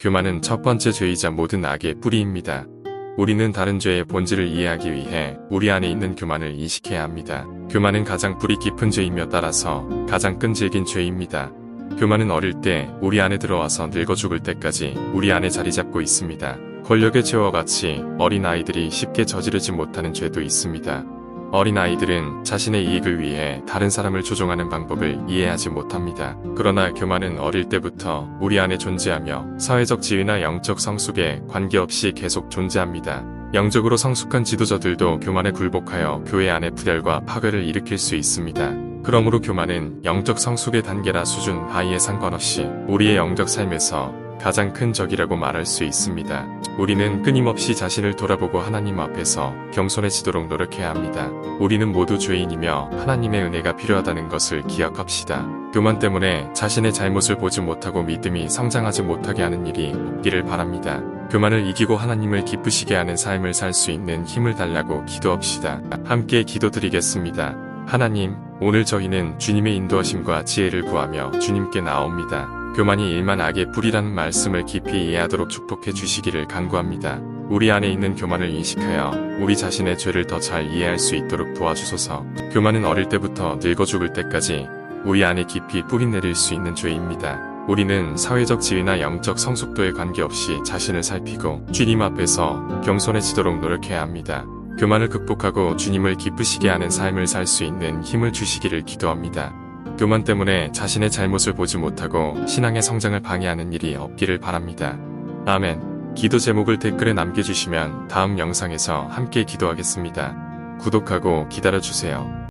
교만은 첫 번째 죄이자 모든 악의 뿌리입니다. 우리는 다른 죄의 본질을 이해하기 위해 우리 안에 있는 교만을 인식해야 합니다. 교만은 가장 뿌리 깊은 죄이며 따라서 가장 끈질긴 죄입니다. 교만은 어릴 때 우리 안에 들어와서 늙어 죽을 때까지 우리 안에 자리 잡고 있습니다. 권력의 죄와 같이 어린 아이들이 쉽게 저지르지 못하는 죄도 있습니다. 어린 아이들은 자신의 이익을 위해 다른 사람을 조종하는 방법을 이해하지 못합니다. 그러나 교만은 어릴 때부터 우리 안에 존재하며 사회적 지위나 영적 성숙에 관계없이 계속 존재합니다. 영적으로 성숙한 지도자들도 교만에 굴복하여 교회 안의 부결과 파괴를 일으킬 수 있습니다. 그러므로 교만은 영적 성숙의 단계나 수준 하이에 상관없이 우리의 영적 삶에서 가장 큰 적이라고 말할 수 있습니다. 우리는 끊임없이 자신을 돌아보고 하나님 앞에서 겸손해지도록 노력해야 합니다. 우리는 모두 죄인이며 하나님의 은혜가 필요하다는 것을 기억합시다. 교만 때문에 자신의 잘못을 보지 못하고 믿음이 성장하지 못하게 하는 일이 없기를 바랍니다. 교만을 이기고 하나님을 기쁘시게 하는 삶을 살 수 있는 힘을 달라고 기도합시다. 함께 기도드리겠습니다. 하나님, 오늘 저희는 주님의 인도하심과 지혜를 구하며 주님께 나옵니다. 교만이 일만 악의 뿌리라는 말씀을 깊이 이해하도록 축복해 주시기를 간구합니다. 우리 안에 있는 교만을 인식하여 우리 자신의 죄를 더 잘 이해할 수 있도록 도와주소서. 교만은 어릴 때부터 늙어 죽을 때까지 우리 안에 깊이 뿌리 내릴 수 있는 죄입니다. 우리는 사회적 지위나 영적 성숙도에 관계없이 자신을 살피고 주님 앞에서 겸손해지도록 노력해야 합니다. 교만을 극복하고 주님을 기쁘시게 하는 삶을 살 수 있는 힘을 주시기를 기도합니다. 교만 때문에 자신의 잘못을 보지 못하고 신앙의 성장을 방해하는 일이 없기를 바랍니다. 아멘. 기도 제목을 댓글에 남겨주시면 다음 영상에서 함께 기도하겠습니다. 구독하고 기다려주세요.